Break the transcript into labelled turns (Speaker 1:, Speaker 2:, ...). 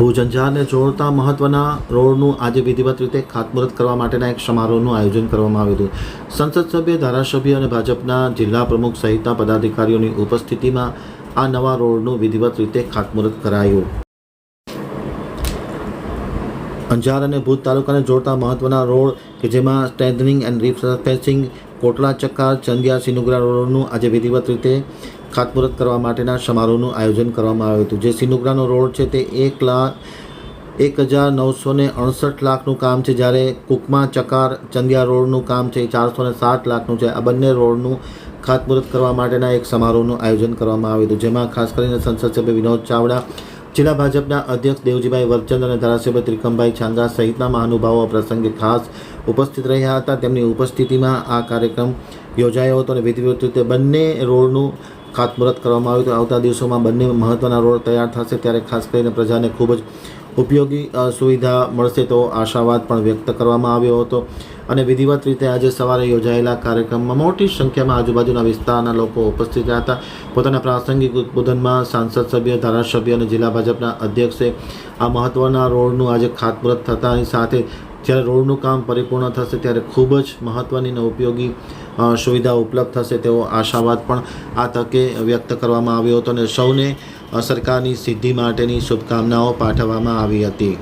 Speaker 1: ભુજ અંજારને જોડતા મહત્વના રોડનું આજે વિધિવત રીતે ખાતમુહૂર્ત કરવા માટેના એક સમારોહનું આયોજન કરવામાં આવ્યું હતું. સંસદ સભ્ય, ધારાસભ્ય અને ભાજપના જિલ્લા પ્રમુખ સહિતના પદાધિકારીઓની ઉપસ્થિતિમાં આ નવા રોડનું વિધિવત રીતે ખાતમુહૂર્ત કરાયું. અંજાર અને ભુજ તાલુકાને જોડતા મહત્વના રોડ કે જેમાં સ્ટ્રેન્થનિંગ એન્ડ રિફેસિંગ કોટલા ચક્કા, ચંદિયા સિનુગ્રા રોડનું આજે વિધિવત રીતે ખાતમુહૂર્ત કરવા માટેના સમારોહનું આયોજન કરવામાં આવ્યું હતું. જે સિનુગ્રાનો રોડ છે તે એક લાખ, એક હજાર નવસો ને અડસઠ લાખનું કામ છે. જ્યારે કુકમા ચકાર ચંદિયા રોડનું કામ છે ચારસો ને સાત લાખનું છે. આ બંને રોડનું ખાતમુહૂર્ત કરવા માટેના એક સમારોહનું આયોજન કરવામાં આવ્યું હતું. જેમાં ખાસ કરીને સંસદ સભ્ય વિનોદ ચાવડા જિલ્લા ભાજપના અધ્યક્ષ દેવજીભાઈ વરચંદ અને ધારાસભ્ય ત્રિકમભાઈ છાંદા સહિતના મહાનુભાવો પ્રસંગે ખાસ ઉપસ્થિત રહ્યા હતા. તેમની ઉપસ્થિતિમાં આ કાર્યક્રમ યોજાયો હતો અને વિધિવત રીતે બંને રોડનું ખાતમુહૂર્ત કરવામાં આવ્યું હતું. આવતા દિવસોમાં બંને મહત્ત્વના રોડ તૈયાર થશે ત્યારે ખાસ કરીને પ્રજાને ખૂબ જ ઉપયોગી સુવિધા મળશે તો આશાવાદ પણ વ્યક્ત કરવામાં આવ્યો હતો. અને વિધિવત રીતે આજે સવારે યોજાયેલા કાર્યક્રમમાં મોટી સંખ્યામાં આજુબાજુના વિસ્તારના લોકો ઉપસ્થિત રહ્યા હતા. પોતાના પ્રાસંગિક ઉદ્બોધનમાં સાંસદ સભ્ય, ધારાસભ્ય અને જિલ્લા ભાજપના અધ્યક્ષે આ મહત્ત્વના રોડનું આજે ખાતમુહૂર્ત થતાની સાથે જ્યારે રોડનું કામ પરિપૂર્ણ થશે ત્યારે ખૂબ જ મહત્ત્વની અને ઉપયોગી સુવિધા ઉપલબ્ધ થશે તેવો આશાવાદ પણ આ તકે વ્યક્ત કરવામાં આવ્યો હતો. અને સૌને સરકારની સિદ્ધિ માટેની શુભકામનાઓ પાઠવવામાં આવી હતી.